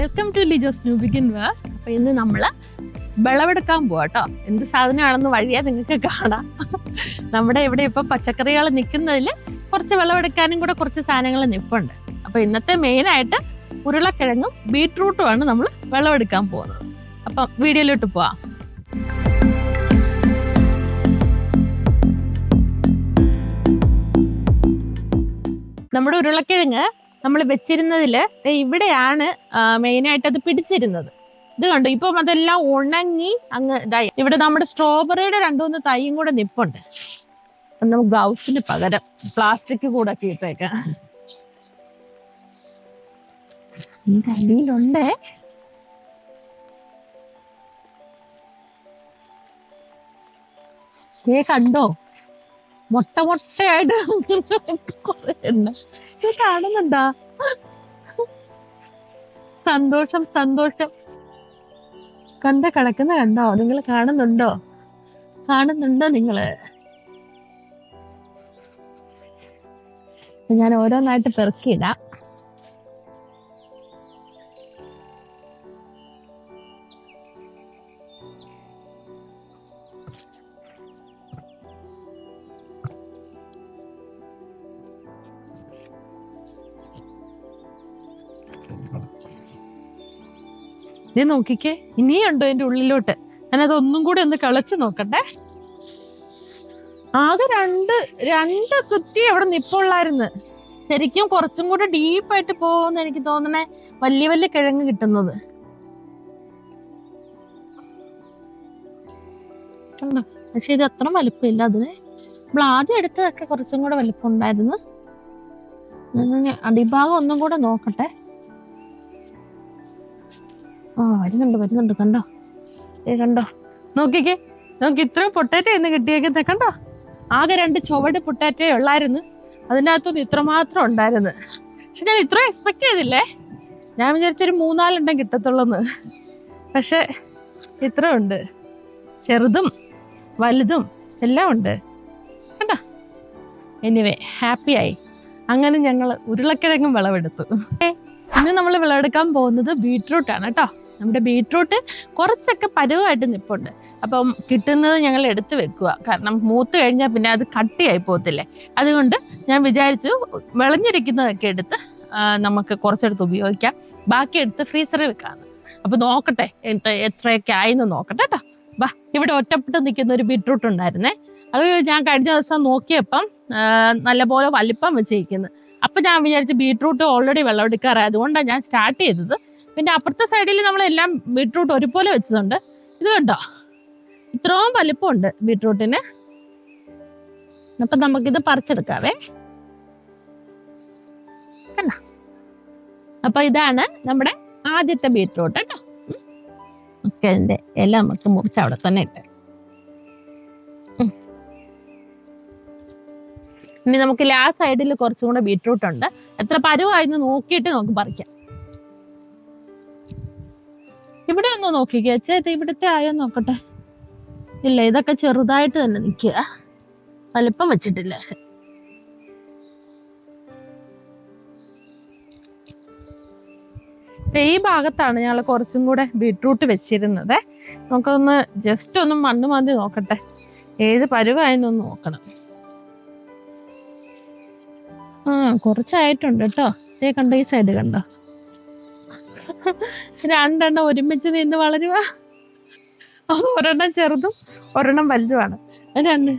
Welcome to ലിജോസ് new beginner അപ്പൊ ഇന്ന് നമ്മൾ വിളവെടുക്കാൻ പോവാ കേട്ടോ എന്ത് സാധനമാണെന്ന് വഴിയാ നിങ്ങൾക്ക് കാണാം. നമ്മുടെ ഇവിടെ ഇപ്പൊ പച്ചക്കറികൾ നിൽക്കുന്നതിൽ കുറച്ച് വിളവെടുക്കാനും കൂടെ കുറച്ച് സാധനങ്ങൾ നിൽപ്പുണ്ട് അപ്പൊ ഇന്നത്തെ മെയിൻ ആയിട്ട് ഉരുളക്കിഴങ്ങും ബീട്രൂട്ടുമാണ് നമ്മൾ വിളവെടുക്കാൻ പോകുന്നത്. അപ്പം വീഡിയോയിലോട്ട് പോവാം. നമ്മുടെ ഉരുളക്കിഴങ്ങ് നമ്മൾ വെച്ചിരുന്നതിൽ ഇവിടെയാണ് മെയിനായിട്ട് അത് പിടിച്ചിരുന്നത്. ഇത് കണ്ടു? ഇപ്പം അതെല്ലാം ഉണങ്ങി അങ്ങ് ഇതായി. ഇവിടെ നമ്മുടെ സ്ട്രോബെറിയുടെ രണ്ടു മൂന്ന് തൈയും കൂടെ നിപ്പുണ്ട്. നമുക്ക് ഗ്ലൗസിന് പകരം പ്ലാസ്റ്റിക് കൂടെ ഒക്കെ ഇട്ടേക്കാം. അടിയിലുണ്ടേ. കണ്ടോ? മുട്ട മുട്ടയായിട്ട്. ഇത് കാണുന്നുണ്ടോ? സന്തോഷം സന്തോഷം. കണ്ട കിടക്കുന്ന കണ്ടോ? നിങ്ങൾ കാണുന്നുണ്ടോ? കാണുന്നുണ്ടോ നിങ്ങൾ? ഞാൻ ഓരോന്നായിട്ട് പെറുക്കിയിടാം ഇത് നോക്കിക്കേ. ഇനിയുണ്ടോ എന്റെ ഉള്ളിലോട്ട്. ഞാൻ അതൊന്നും കൂടി ഒന്ന് കളച്ചു നോക്കട്ടെ. ആകെ രണ്ട് രണ്ട് കുറ്റി അവിടെ നിപ്പുള്ളായിരുന്നു. ശരിക്കും കുറച്ചും കൂടെ ഡീപ്പായിട്ട് പോകുമെന്ന് എനിക്ക് തോന്നണേ വലിയ വലിയ കിഴങ്ങ് കിട്ടുന്നത്. പക്ഷെ ഇത് അത്ര വലിപ്പമില്ല അതിന്. നമ്മൾ ആദ്യം എടുത്തതൊക്കെ കുറച്ചും കൂടെ വലിപ്പം ഉണ്ടായിരുന്നു അടിഭാഗം ഒന്നും കൂടെ നോക്കട്ടെ. ആ വരുന്നുണ്ട് വരുന്നുണ്ട് കണ്ടോ? ഏ കണ്ടോ? നോക്കിക്കേ നമുക്ക് ഇത്രയും പൊട്ടാറ്റോ എന്ന് കിട്ടിയേക്കുന്നത് കണ്ടോ? ആകെ രണ്ട് ചുവട് പൊട്ടാറ്റേ ഉള്ളായിരുന്നു. അതിന്റെ അകത്തുനിന്ന് ഇത്രമാത്രം ഉണ്ടായിരുന്നു. പക്ഷെ ഞാൻ ഇത്ര എക്സ്പെക്ട് ചെയ്തില്ലേ? ഞാൻ വിചാരിച്ചൊരു മൂന്നാലെണ്ണം കിട്ടത്തുള്ളെന്ന്. പക്ഷെ ഇത്ര ഉണ്ട്. ചെറുതും വലുതും എല്ലാം ഉണ്ട്. കണ്ടോ? എനിവേ ഹാപ്പിയായി അങ്ങനെ ഞങ്ങൾ ഉരുളക്കിഴങ്ങും വിളവെടുത്തു. ഇന്ന് നമ്മൾ വിളവെടുക്കാൻ പോകുന്നത് ബീട്രൂട്ടാണ് കേട്ടോ. നമ്മുടെ ബീട്രൂട്ട് കുറച്ചൊക്കെ പരുവായിട്ട് നിൽപ്പുണ്ട് അപ്പം കിട്ടുന്നത് ഞങ്ങൾ എടുത്ത് വെക്കുക. കാരണം മൂത്ത് കഴിഞ്ഞാൽ പിന്നെ അത് കട്ടിയായി പോകത്തില്ലേ? അതുകൊണ്ട് ഞാൻ വിചാരിച്ചു വിളഞ്ഞിരിക്കുന്നതൊക്കെ എടുത്ത് നമുക്ക് കുറച്ചെടുത്ത് ഉപയോഗിക്കാം. ബാക്കി എടുത്ത് ഫ്രീസറിൽ വെക്കാമെന്ന്. അപ്പൊ നോക്കട്ടെ എത്ര എത്രയൊക്കെ ആയിന്ന് നോക്കട്ടെ കേട്ടോ വാ ഇവിടെ ഒറ്റപ്പെട്ട് നിൽക്കുന്ന ഒരു ബീട്രൂട്ട് ഉണ്ടായിരുന്നേ. അത് ഞാൻ കഴിഞ്ഞ ദിവസം നോക്കിയപ്പം നല്ലപോലെ വലിപ്പം വെച്ചിരിക്കുന്നത് അപ്പൊ ഞാൻ വിചാരിച്ചു ബീട്രൂട്ട് ഓൾറെഡി വെള്ളം എടുക്കാറായത് അതുകൊണ്ടാണ് ഞാൻ സ്റ്റാർട്ട് ചെയ്തത്. പിന്നെ അപ്പുറത്തെ സൈഡിൽ നമ്മൾ എല്ലാം ബീട്രൂട്ട് ഒരുപോലെ വെച്ചതുണ്ട്. ഇത് കണ്ടോ? ഇത്രയും വലിപ്പമുണ്ട് ബീട്രൂട്ടിന് അപ്പൊ നമുക്കിത് പറിച്ചെടുക്കാവേ. കണ്ടോ? അപ്പൊ ഇതാണ് നമ്മുടെ ആദ്യത്തെ ബീട്രൂട്ട് കേട്ടോ. ഒക്കെ അതിന്റെ ഇല നമുക്ക് മുറിച്ച് അവിടെ തന്നെ ഇട്ട്. ഇനി നമുക്ക് ലാ സൈഡിൽ കുറച്ചും കൂടെ ബീട്രൂട്ട് ഉണ്ട്. എത്ര പരുവായിരുന്നു നോക്കിയിട്ട് നമുക്ക് പറിക്കാം. ഇവിടെ ഒന്ന് നോക്കിക്കേ. ചേട്ടാ ഇവിടുത്തെ ആയോ നോക്കട്ടെ. ഇല്ല ഇതൊക്കെ ചെറുതായിട്ട് തന്നെ നിൽക്കുക. വലിപ്പം വെച്ചിട്ടില്ല. ഈ ഭാഗത്താണ് ഞങ്ങൾ കുറച്ചും കൂടെ ബീട്രൂട്ട് വെച്ചിരുന്നത്. നമുക്കൊന്ന് ജസ്റ്റ് ഒന്ന് മണ്ണ് മാന്തി നോക്കട്ടെ. ഏത് പരുവായെന്നൊന്ന് നോക്കണം. ആ കുറച്ചായിട്ടുണ്ട് കേട്ടോ. ഇതേ കണ്ടോ ഈ സൈഡ് കണ്ടോ? രണ്ടെണ്ണം ഒരുമിച്ച് നിന്ന് വളരുക. ഒരെണ്ണം ചെറുതും ഒരെണ്ണം വലുതുമാണ്. രണ്ട്.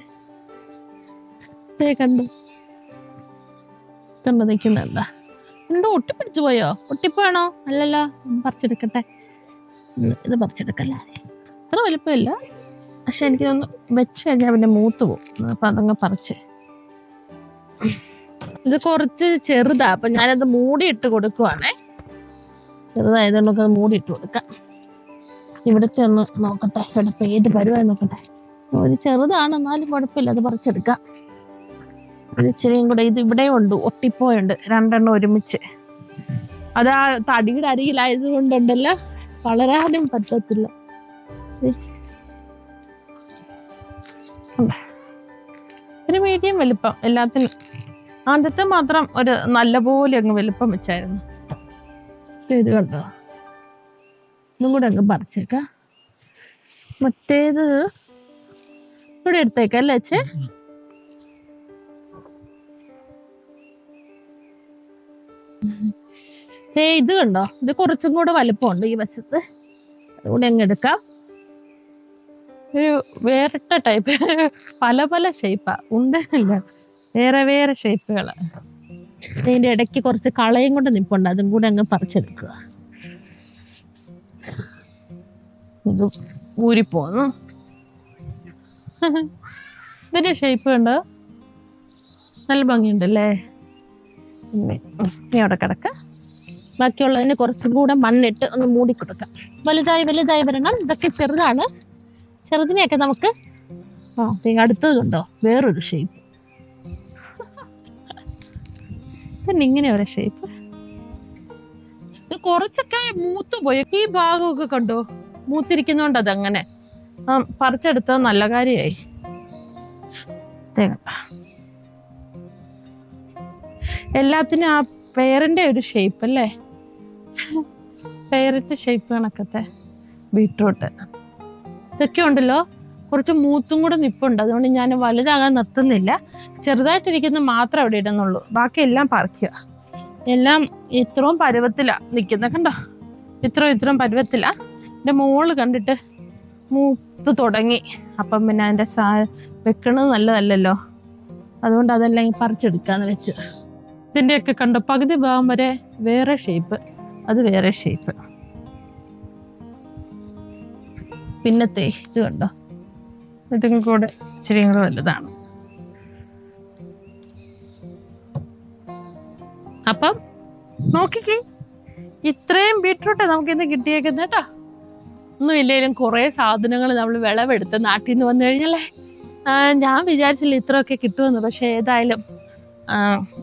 കണ്ടു. കണ്ടു നിൽക്കുന്നുണ്ടോ രണ്ടും ഒട്ടിപ്പിടിച്ചു പോയോ? ഒട്ടിപ്പോണോ അല്ലല്ലോ പറിച്ചെടുക്കട്ടെ. ഇത് പറിച്ചെടുക്കല്ലേ. അത്ര വലുപ്പമില്ല. പക്ഷെ എനിക്ക് ഒന്ന് വെച്ച് കഴിഞ്ഞാൽ പിന്നെ മൂത്ത് പോകും അപ്പൊ അതങ്ങ് പറിച്ച്. ഇത് കുറച്ച് ചെറുതാ. അപ്പൊ ഞാനത് മൂടിയിട്ട് കൊടുക്കുവാണേ. ചെറുതായതുകൊണ്ട് നമുക്ക് അത് മൂടിയിട്ട് കൊടുക്കാം. ഇവിടുത്തെ ഒന്ന് നോക്കട്ടെ ഇവിടെ പേര് പരുവായി നോക്കട്ടെ. ഒരു ചെറുതാണ് എന്നാലും കുഴപ്പമില്ല അത് പറിച്ചെടുക്കാം. ഇച്ചിരിയും കൂടെ ഇത് ഇവിടെ ഉണ്ട് ഒട്ടിപ്പോയുണ്ട് രണ്ടെണ്ണം ഒരുമിച്ച്. അത് ആ തടിയുടെ അരികിലായത് കൊണ്ടുണ്ടല്ലോ വളരാനും പറ്റത്തില്ല. ഒരു മീഡിയം വലിപ്പം എല്ലാത്തിനും. ആദ്യത്തെ മാത്രം ഒരു നല്ല പോലെ അങ്ങ് വലിപ്പം വെച്ചായിരുന്നു. ഇത് കണ്ടോ? ഇതും കൂടെ അങ്ങ് പറിച്ചേക്കാം. മറ്റേത് ഇവിടെ എടുത്തേക്കാം അല്ലേ അച്ഛേ? ഏ ഇത് കണ്ടോ? ഇത് കുറച്ചും കൂടെ വലുപ്പമുണ്ട് ഈ വശത്ത്. അതുകൂടെ അങ്ങ് എടുക്കാം. ഒരു വേറിട്ട ടൈപ്പ് പല പല ഷേപ്പാ ഉണ്ടല്ല വേറെ വേറെ ഷേപ്പുകൾ ഇതിന്റെ ഇടയ്ക്ക് കുറച്ച് കളയും കൊണ്ട് നിപ്പുണ്ട്. അതും കൂടെ അങ്ങ് പറിച്ചെടുക്കുക. ഇത് ഊരിപ്പോന്നു. ഇതിന്റെ ഷേപ്പ് ഉണ്ട് നല്ല ഭംഗിയുണ്ടല്ലേ? നീ അവിടെ കിടക്ക. ബാക്കിയുള്ളതിന് കുറച്ചും കൂടെ മണ്ണിട്ട് ഒന്ന് മൂടി കൊടുക്കാം. വലുതായി വലുതായി വരണം. ഇതൊക്കെ ചെറുതാണ്. ചെറുതിനെയൊക്കെ നമുക്ക് ആ അടുത്തതുണ്ടോ? വേറൊരു ഷേപ്പ് പിന്നെ ഇങ്ങനെ ഒരു ഷേപ്പ് ഇത് കുറച്ചൊക്കെ മൂത്തു പോയി. ഈ ഭാഗമൊക്കെ കണ്ടോ? മൂത്തിരിക്കുന്നോണ്ട് അതങ്ങനെ. ആ പറിച്ചെടുത്തത് നല്ല കാര്യമായി എല്ലാത്തിനും ആ പേരന്റെ ഒരു ഷേപ്പ് അല്ലേ? പേരന്റെ ഷേപ്പ് കണക്കത്തെ ബീട്രൂട്ട് ഇതൊക്കെ ഉണ്ടല്ലോ? കുറച്ച് മൂത്തും കൂടെ നിപ്പുണ്ട്. അതുകൊണ്ട് ഞാൻ വലുതാകാൻ നിർത്തുന്നില്ല. ചെറുതായിട്ടിരിക്കുന്ന മാത്രം അവിടെ ഇടുന്നുള്ളൂ. ബാക്കിയെല്ലാം പറിക്കുക. എല്ലാം ഇത്രയും പരുവത്തിലാണ് നിൽക്കുന്നത്. കണ്ടോ? ഇത്രയും ഇത്രയും പരുവത്തിലാണ് എന്റെ മോൾ കണ്ടിട്ട് മൂത്ത് തുടങ്ങി. അപ്പം പിന്നെ അതിന്റെ സാ വെക്കണത് നല്ലതല്ലല്ലോ. അതുകൊണ്ട് അതെല്ലാം ഈ പറിച്ചെടുക്കാന്ന് വെച്ച്. ഇതിന്റെയൊക്കെ കണ്ടോ? പകുതി ഭാഗം വരെ വേറെ ഷേപ്പ് അത് വേറെ ഷേപ്പ് പിന്നത്തെ ഇത് കണ്ടോ? ഇതും കൂടെ ഇച്ചിരി വലുതാണ്. അപ്പം നോക്കിക്കേ ഇത്രയും ബീട്രൂട്ട് നമുക്ക് ഇന്ന് കിട്ടിയേക്കുന്നത് കേട്ടോ. ഒന്നും ഇല്ലെങ്കിലും കുറേ സാധനങ്ങൾ നമ്മൾ വിളവെടുത്ത് നാട്ടിൽ നിന്ന് വന്നു കഴിഞ്ഞല്ലേ? ഞാൻ വിചാരിച്ചില്ല ഇത്രയൊക്കെ കിട്ടുമെന്ന് പക്ഷെ ഏതായാലും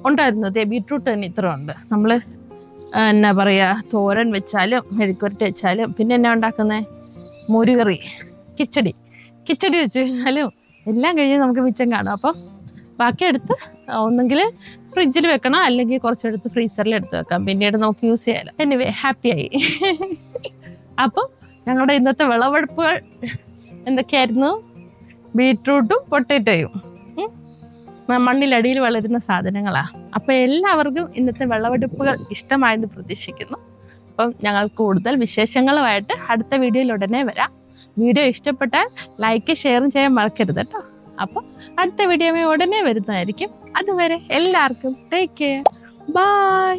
ഉണ്ടായിരുന്നു. അതെ ബീട്രൂട്ട് തന്നെ ഇത്ര ഉണ്ട്. നമ്മൾ എന്നാ പറയുക തോരൻ വെച്ചാലും മെഴുക്കുരട്ടി വെച്ചാലും പിന്നെ എന്നാ ഉണ്ടാക്കുന്നത് മുരുകറി കിച്ചടി. കിച്ചടി വെച്ച് കഴിഞ്ഞാലും എല്ലാം കഴിഞ്ഞ് നമുക്ക് മിച്ചം കാണും. അപ്പം ബാക്കി എടുത്ത് ഒന്നെങ്കിൽ ഫ്രിഡ്ജിൽ വെക്കണം അല്ലെങ്കിൽ കുറച്ചെടുത്ത് ഫ്രീസറിൽ എടുത്ത് വെക്കാം. പിന്നീട് നമുക്ക് യൂസ് ചെയ്യാലോ. എനിവേ ഹാപ്പിയായി അപ്പം ഞങ്ങളുടെ ഇന്നത്തെ വിളവെടുപ്പുകൾ എന്തൊക്കെയായിരുന്നു? ബീട്രൂട്ടും പൊട്ടറ്റോയും. മണ്ണിലടിയിൽ വളരുന്ന സാധനങ്ങളാണ് അപ്പോൾ എല്ലാവർക്കും ഇന്നത്തെ വിളവെടുപ്പുകൾ ഇഷ്ടമായെന്ന് പ്രതീക്ഷിക്കുന്നു. അപ്പം ഞങ്ങൾ കൂടുതൽ വിശേഷങ്ങളുമായിട്ട് അടുത്ത വീഡിയോയിൽ ഉടനെ വരാം. വീഡിയോ ഇഷ്ടപ്പെട്ടാൽ ലൈക്ക് ഷെയറും ചെയ്യാൻ മറക്കരുത് കേട്ടോ. അപ്പോൾ അടുത്ത വീഡിയോ ഉടനെ വരുന്നതായിരിക്കും. അതുവരെ എല്ലാവർക്കും ടേക്ക് കെയർ ബൈ